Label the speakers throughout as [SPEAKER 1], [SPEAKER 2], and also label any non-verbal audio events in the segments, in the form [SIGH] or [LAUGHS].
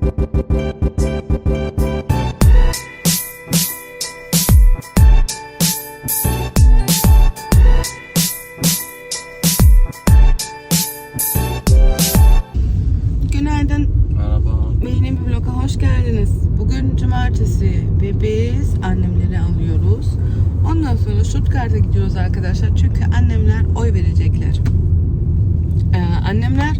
[SPEAKER 1] Günaydın.
[SPEAKER 2] Merhaba.
[SPEAKER 1] Yeni bir vloga hoş geldiniz. Bugün cumartesi ve biz annemleri alıyoruz. Ondan sonra Stuttgart'a gidiyoruz arkadaşlar. Çünkü annemler oy verecekler. Ee, annemler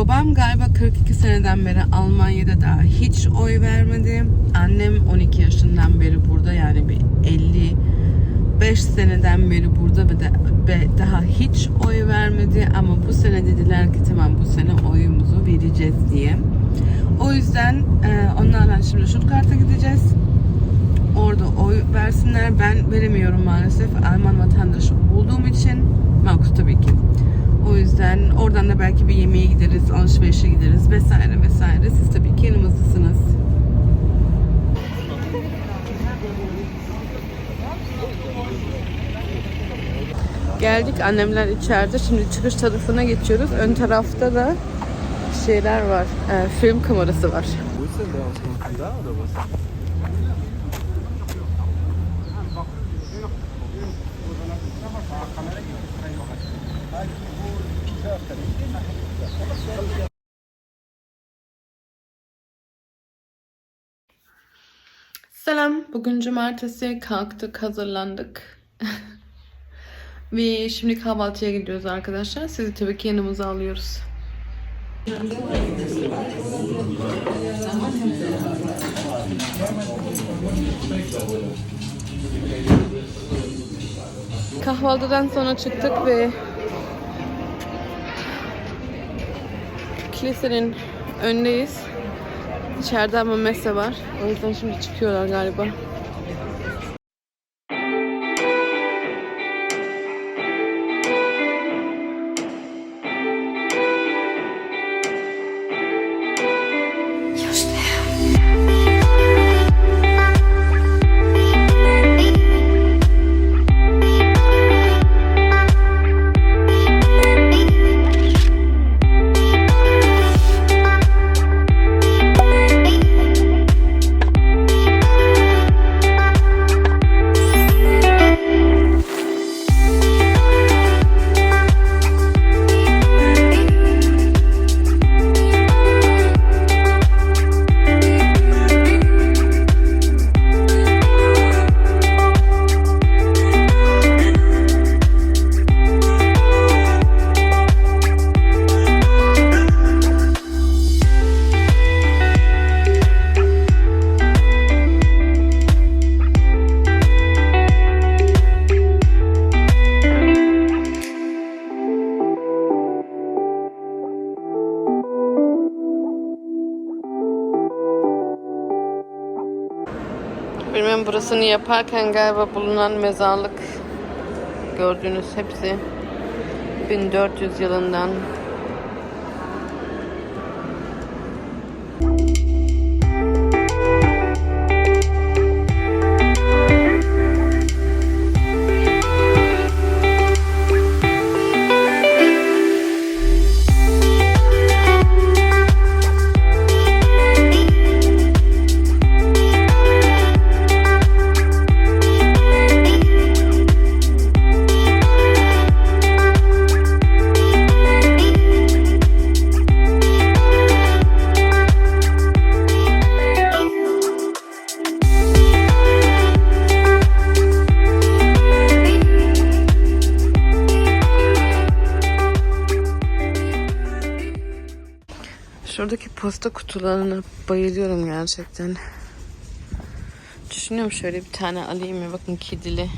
[SPEAKER 1] babam galiba 42 seneden beri Almanya'da da hiç oy vermedi. Annem 12 yaşından beri burada yani bir 55 seneden beri burada ve, de, ve daha hiç oy vermedi ama bu sene dediler ki tamam bu sene oyumuzu vereceğiz diye. O yüzden e, onlarla şimdi Stuttgart'a gideceğiz. Orada oy versinler. Ben veremiyorum maalesef. Alman vatandaşı olduğum için. Markus tabii ki. Yüzden oradan da belki bir yemeğe gideriz, alışverişe gideriz vesaire vesaire. Siz tabii ki yanımızdasınız. Geldik annemler içeride. Şimdi çıkış tarafına geçiyoruz. Ön tarafta da şeyler var. e, film kamerası var.
[SPEAKER 2] Wo ist denn der Ausgang? Da
[SPEAKER 1] Selam. Bugün cumartesi kalktık, hazırlandık. [LAUGHS] Ve şimdi kahvaltıya gidiyoruz arkadaşlar. Sizi tabii ki yanımıza alıyoruz. Kahvaltıdan sonra çıktık ve kilisenin önündeyiz. İçeride ama mese var. O yüzden şimdi çıkıyorlar galiba. Burasını yaparken galiba bulunan mezarlık gördüğünüz hepsi 1400 yılından Posta kutularına bayılıyorum gerçekten. Düşünüyorum şöyle bir tane alayım mı? Bakın kedili.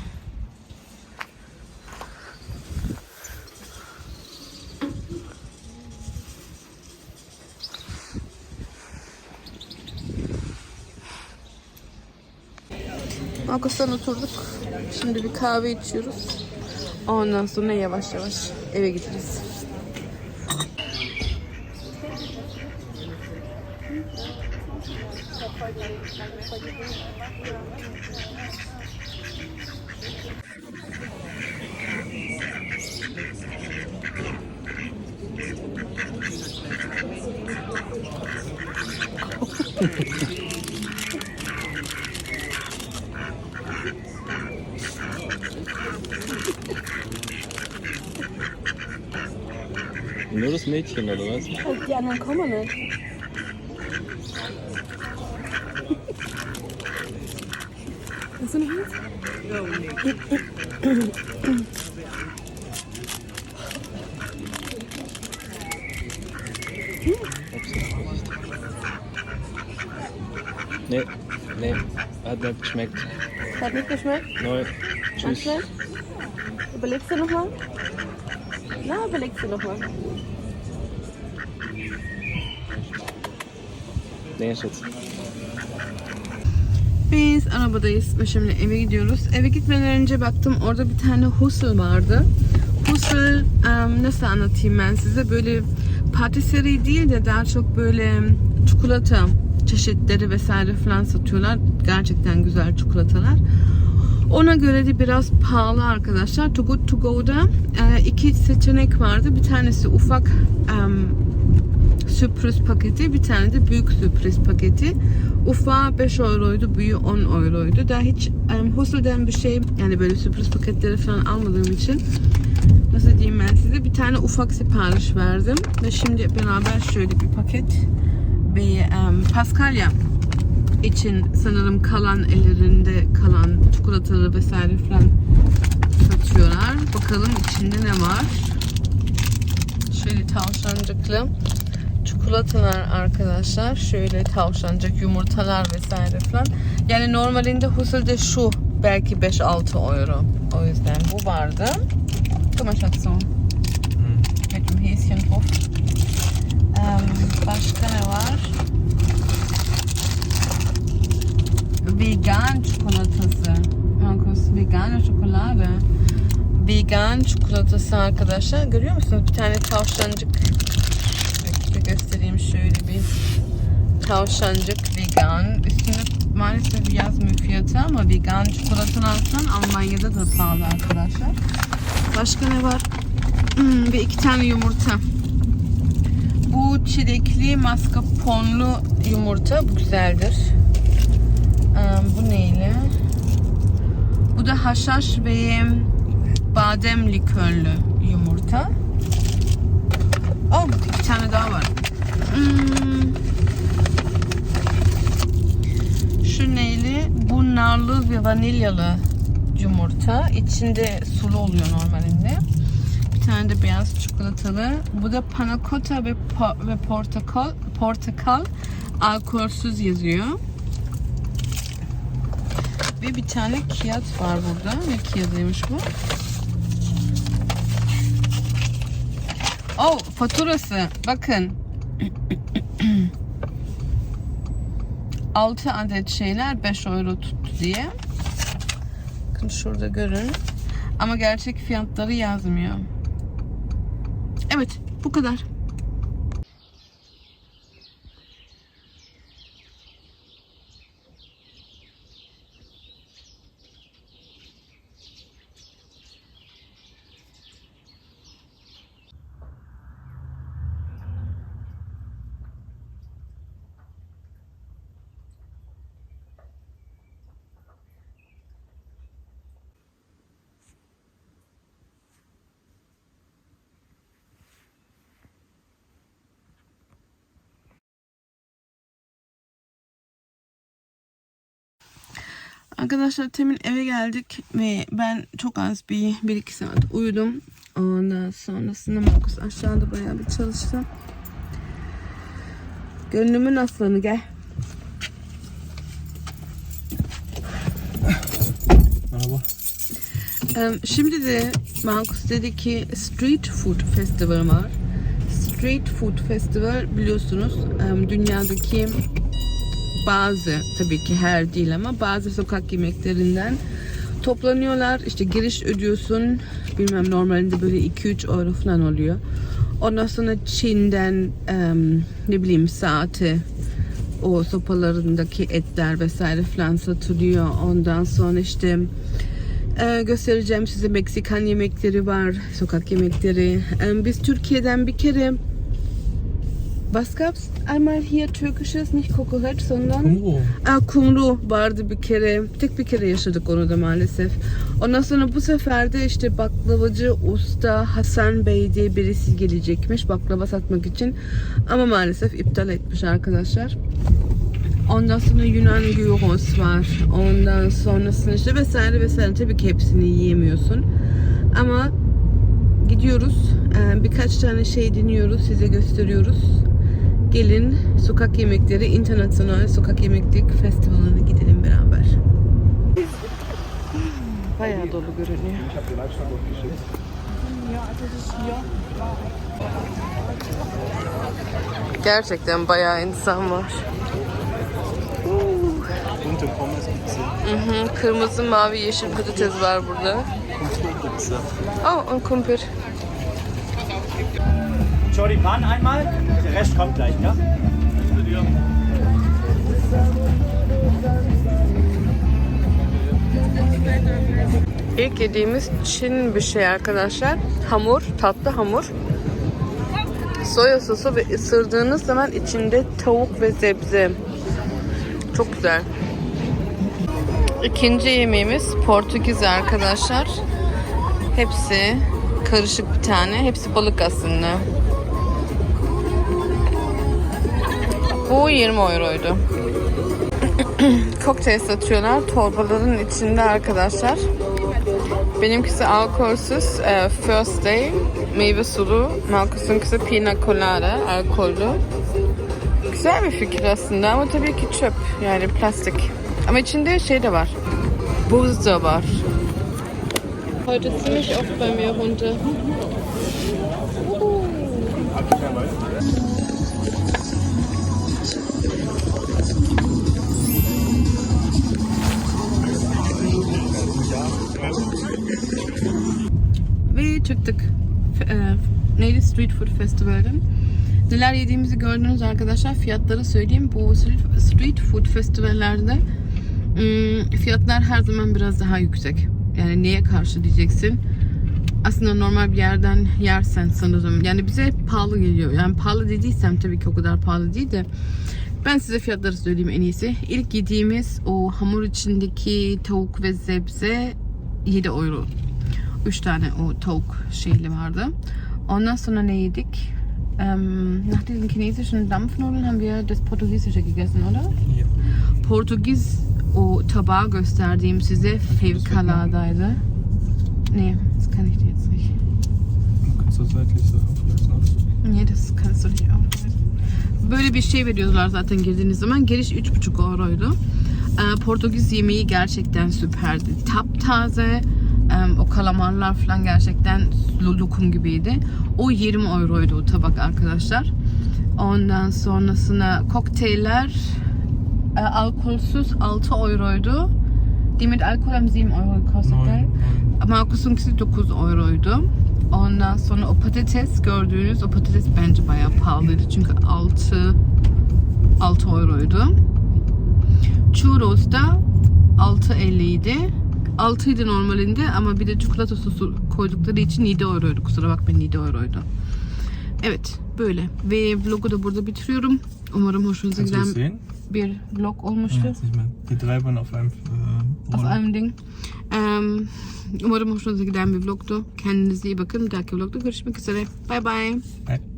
[SPEAKER 1] Markus'tan oturduk. Şimdi bir kahve içiyoruz. Ondan sonra yavaş yavaş eve gideriz.
[SPEAKER 2] Das Mädchen, oder was?
[SPEAKER 3] Die anderen kommen nicht. Willst du noch eins?
[SPEAKER 2] Nee, nee, hat nicht geschmeckt.
[SPEAKER 3] Hat nicht geschmeckt? Ganz
[SPEAKER 2] Tschüss.
[SPEAKER 3] Überlegst du nochmal? Na, überlegst du nochmal.
[SPEAKER 2] Nee, Schatz.
[SPEAKER 1] Biz arabadayız ve şimdi eve gidiyoruz. Eve gitmeden önce baktım orada bir tane hustle vardı. Hustle em, nasıl anlatayım ben size böyle patisserie değil de daha çok böyle çikolata çeşitleri vesaire falan satıyorlar. Gerçekten güzel çikolatalar. Ona göre de biraz pahalı arkadaşlar. Too Good To Go'da e, iki seçenek vardı. Bir tanesi ufak em, sürpriz paketi, bir tane de büyük sürpriz paketi. Ufağı 5 euroydu, büyüğü 10 euroydu. Daha hiç um, Hustle'den bir şey yani böyle sürpriz paketleri falan almadığım için nasıl diyeyim ben size bir tane ufak sipariş verdim ve şimdi beraber şöyle bir paket ve um, Paskalya için sanırım kalan ellerinde kalan çikolataları vesaire falan satıyorlar. Bakalım içinde ne var. Şöyle tavşancıklı çikolatalar arkadaşlar. Şöyle tavşancık yumurtalar vesaire falan. Yani normalinde Hussel'de şu belki 5-6 euro. O yüzden bu vardı. Guck mal Schatz so. Mit dem Häschen drauf. Ähm, başka ne var? Vegan çikolatası. Markus, vegan çokolade. Vegan çikolatası arkadaşlar. Görüyor musunuz? Bir tane tavşancık göstereyim şöyle bir tavşancık vegan. Üstünde maalesef yazmıyor fiyatı ama vegan çikolatalar falan Almanya'da da pahalı arkadaşlar. Başka ne var? Hmm, ve iki tane yumurta. Bu çilekli mascarpone'lu yumurta. Bu güzeldir. Ee, bu neyle? Bu da haşhaş ve badem likörlü yumurta. Oh, bir tane daha var. Hmm. Şu neyli? Bu narlı ve vanilyalı yumurta. İçinde sulu oluyor normalinde. Bir tane de beyaz çikolatalı. Bu da panna cotta ve, po- ve portakal, portakal alkolsüz yazıyor. Ve bir tane kağıt var burada. Ne kağıdıymış bu? Oh faturası. Bakın. 6 adet şeyler 5 euro tuttu diye. Bakın şurada görün. Ama gerçek fiyatları yazmıyor. Evet bu kadar. Arkadaşlar temin eve geldik ve ben çok az bir, bir iki saat uyudum. Ondan sonrasında Markus aşağıda bayağı bir çalıştı. Gönlümün aslanı gel.
[SPEAKER 2] Merhaba.
[SPEAKER 1] Şimdi de Markus dedi ki Street Food Festival var. Street Food Festival biliyorsunuz dünyadaki bazı tabii ki her değil ama bazı sokak yemeklerinden toplanıyorlar. İşte giriş ödüyorsun. Bilmem normalinde böyle 2-3 euro falan oluyor. Ondan sonra Çin'den em, ne bileyim saati o sopalarındaki etler vesaire falan satılıyor. Ondan sonra işte e, göstereceğim size Meksikan yemekleri var, sokak yemekleri. E, biz Türkiye'den bir kere Was gab's einmal hier Türkisches, nicht kokoreç, sondern
[SPEAKER 2] Kumru.
[SPEAKER 1] Aa, kumru vardı bir kere. Tek bir kere yaşadık onu da maalesef. Ondan sonra bu sefer de işte baklavacı usta Hasan Bey diye birisi gelecekmiş baklava satmak için. Ama maalesef iptal etmiş arkadaşlar. Ondan sonra Yunan gyros var. Ondan sonrasında işte vesaire vesaire. Tabii ki hepsini yiyemiyorsun. Ama gidiyoruz. Ee, Birkaç tane şey deniyoruz. Size gösteriyoruz. Gelin sokak yemekleri, internasyonel sokak yemekleri festivaline gidelim beraber. Bayağı dolu görünüyor. Gerçekten bayağı insan var. Hı hı, Kırmızı, mavi, yeşil patates var burada. Oh, und kumpir.
[SPEAKER 4] Choripan einmal, der Rest kommt gleich, ja?
[SPEAKER 1] İlk yediğimiz Çin bir şey arkadaşlar. Hamur, tatlı hamur. Soya sosu ve ısırdığınız zaman içinde tavuk ve sebze. Çok güzel. İkinci yemeğimiz Portekiz arkadaşlar. Hepsi karışık bir tane. Hepsi balık aslında. Bu 20 euroydu. [CLEARS THROAT] Kokteyl satıyorlar torbaların içinde arkadaşlar. Benimkisi alkolsüz e, First Day meyve sulu. Markus'unkisi pina colada alkollü. Güzel bir fikir aslında ama tabii ki çöp yani plastik. Ama içinde şey de var. Buz da var. Heute ziemlich oft bei mir runter. Ve çıktık. E, neydi? Street Food Festival'den. Neler yediğimizi gördünüz arkadaşlar. Fiyatları söyleyeyim. Bu street, food festivallerde ım, fiyatlar her zaman biraz daha yüksek. Yani neye karşı diyeceksin? Aslında normal bir yerden yersen sanırım. Yani bize pahalı geliyor. Yani pahalı dediysem tabii ki o kadar pahalı değil de ben size fiyatları söyleyeyim en iyisi. İlk yediğimiz o hamur içindeki tavuk ve sebze 7 euro. 3 tane o tavuk şeyli vardı. Ondan sonra ne yedik? Ähm, nach diesen chinesischen Dampfnudeln haben wir das Portugiesische gegessen, oder?
[SPEAKER 2] Ja.
[SPEAKER 1] Portegiz o tabağı gösterdiğim size fevkaladaydı. Nee, das kann ich dir jetzt nicht.
[SPEAKER 2] Kannst du seitlich so aufreißen?
[SPEAKER 1] Niye das kannst du nicht aufreißen. Böyle bir şey veriyorlar zaten girdiğiniz zaman. Giriş 3,5 euroydu. Ee, Portekiz yemeği gerçekten süperdi. Taptaze em, o kalamarlar falan gerçekten lokum gibiydi. O 20 euroydu o tabak arkadaşlar. Ondan sonrasına kokteyller e, alkolsüz 6 euroydu. Die mit Alkohol haben 7 euro gekostet. gell? Markus'unkisi 9 euroydu. Ondan sonra o patates gördüğünüz o patates bence bayağı pahalıydı. Çünkü 6 6 euroydu. Churros da 6.50 idi. 6 idi normalinde ama bir de çikolata sosu koydukları için 7 euroydu. Kusura bakmayın 7 euroydu. Evet böyle. Ve vlogu da burada bitiriyorum. Umarım hoşunuza giden bir vlog olmuştu.
[SPEAKER 2] Die drei waren auf einem äh,
[SPEAKER 1] Auf einem Ding. Em, umarım hoşunuza giden bir vlogtu. Kendinize iyi bakın. Bir dahaki vlogda görüşmek üzere. Bye bye.
[SPEAKER 2] Bye.